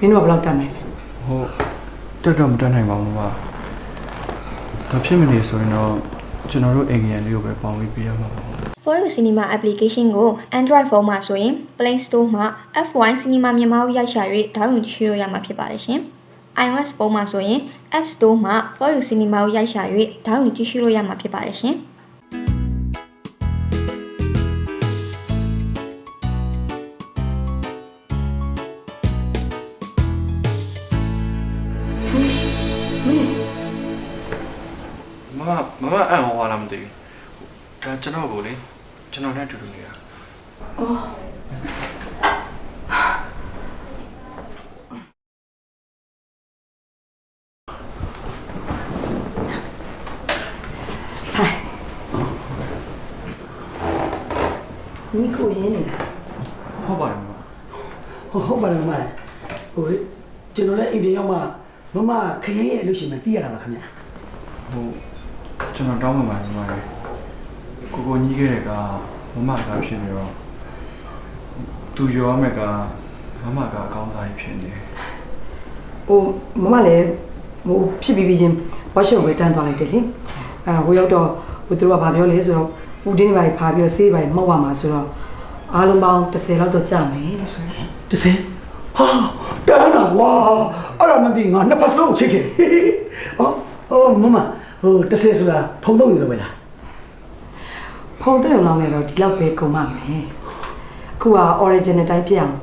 မင်းတို့ကဘယ်လောက်တတ်နိုင်လဲဟိုတက်တော့မတက်နိုင်ပါဘူးမမဒါဖြစ်မနေဆိုရင်တော့ကျွန်တော်တို့အင်္ဂလန်လေးကိုပဲပေါင်းပြီးပြရမှာပါ For You Cinema application ကို Android phone မှာဆိုရင် Play Store မှာ F1 Cinema မြန်မာကိုရိုက်ရှာ၍ဒေါင်းလုဒ်ကြည့်လို့ရမှာဖြစ်ပါတယ်ရှင်။ iOS ဖုန်းမှာဆိုရင် App Store မှာ For You Cinema ကိုရိုက်ရှာ၍ဒေါင်းလုဒ်ကြည့်လို့ရမှာဖြစ်ပါတယ်ရှင်။ မမမမအံ့ဩလာမသိဘူးဒါကျွန်တော်ကိုလေကျွန်တော်နဲ့အတူတူနေတာထိုင်ညီကိုရင်းနေတာဟုတ်ပါတယ်မမဟုတ်ဟုတ်ပါတယ်မမဟိုလေကျွန်တော်လည်းအိမ်ပြန်ရောက်မှမမခရင်ရဲ့အလုပ်ရှင်မှသိရတာပါခင်ဗျာဟို ကျွန်တော်တောင်းပန်ပါတယ်မမရေကိုကိုညီးခဲ့တဲ့ကမမကဖြစ်နေတော့သူရောမဲ့ကမမကအကောင်းစားကြီးဖြစ်နေတယ်ဟိုမမလည်းဟိုဖြစ်ပြီးပြီးချင်းဝါရှင်ပဲတန်းသွားလိုက်တယ်လေအဲဟိုရောက်တော့ဟိုသူတို့ကဗာပြောလဲဆိုတော့ဦးတင်းတွေပါဖာပြီးတော့ဆေးပါမှုတ်ရမှာဆိုတော့အားလုံးပေါင်း30လောက်တော့ကြာမယ်လို့ဆိုရင်တစင်းဟာတန်းတာဝါအဲ့ဒါမသိငါနှစ်ဖက်စလုံးကိုချိတ်ခဲ့ဟောဟိုမမ ဟိုတစင်းဆိုတာဖုံတော့နေတော့ပဲလားဖုန်းတဲ့ုံလောက်နဲ့တော့ဒီလောက်ပဲကုန်ပါမယ်အခုက original တိုင်းပြအောင်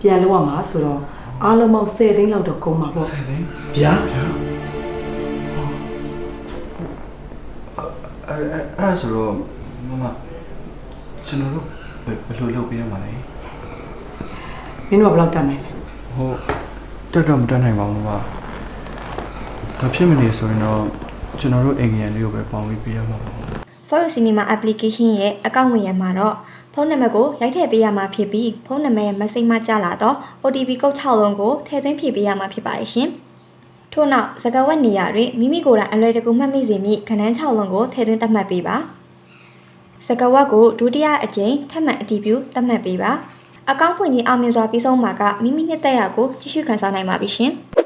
ပြန်လုပ်ရမှာဆိုတော့အားလုံးပေါင်း10သိန်းလောက်တော့ကုန်မှာပေါ့ဆယ်သိန်းဗျာဗျာအဲ့အဲ့အဲ့ဒါဆိုတော့မမကျွန်တော်တို့ဘယ်ဘယ်လိုလုပ်ပေးရမှာလဲမင်းတို့ကဘယ်လောက်တတ်နိုင်လဲဟိုတက်တော့မတက်နိုင်ပါဘူးမမဒါဖြစ်မနေဆိုရင်တော့ ကျွန်တော်တို့အင်္ဂလန်လေးကိုပဲပေါင်းပြီးပြရမှာပါ For You Cinema application ရဲ့အကောင့်ဝင်ရမှာတော့ဖုန်းနံပါတ်ကိုရိုက်ထည့်ပေးရမှာဖြစ်ပြီးဖုန်းနံပါတ်ရဲ့ message မှာကြာလာတော့ OTP ကုတ်6လုံးကိုထည့်သွင်းဖြည့်ပေးရမှာဖြစ်ပါတယ်ရှင်။ထို့နောက်စကားဝတ်နေရာတွင်မိမိကိုယ်တိုင်အလွယ်တကူမှတ်မိစေမည့်ခဏန်း6လုံးကိုထည့်သွင်းသတ်မှတ်ပေးပါ။စကားဝတ်ကိုဒုတိယအကြိမ်ထပ်မံအတည်ပြုသတ်မှတ်ပေးပါ။အကောင့်ဖွင့်ခြင်းအောင်မြင်စွာပြီးဆုံးမှာကမိမိနှစ်သက်ရာကိုကြည့်ရှုခန်းစားနိုင်ပါပြီရှင်။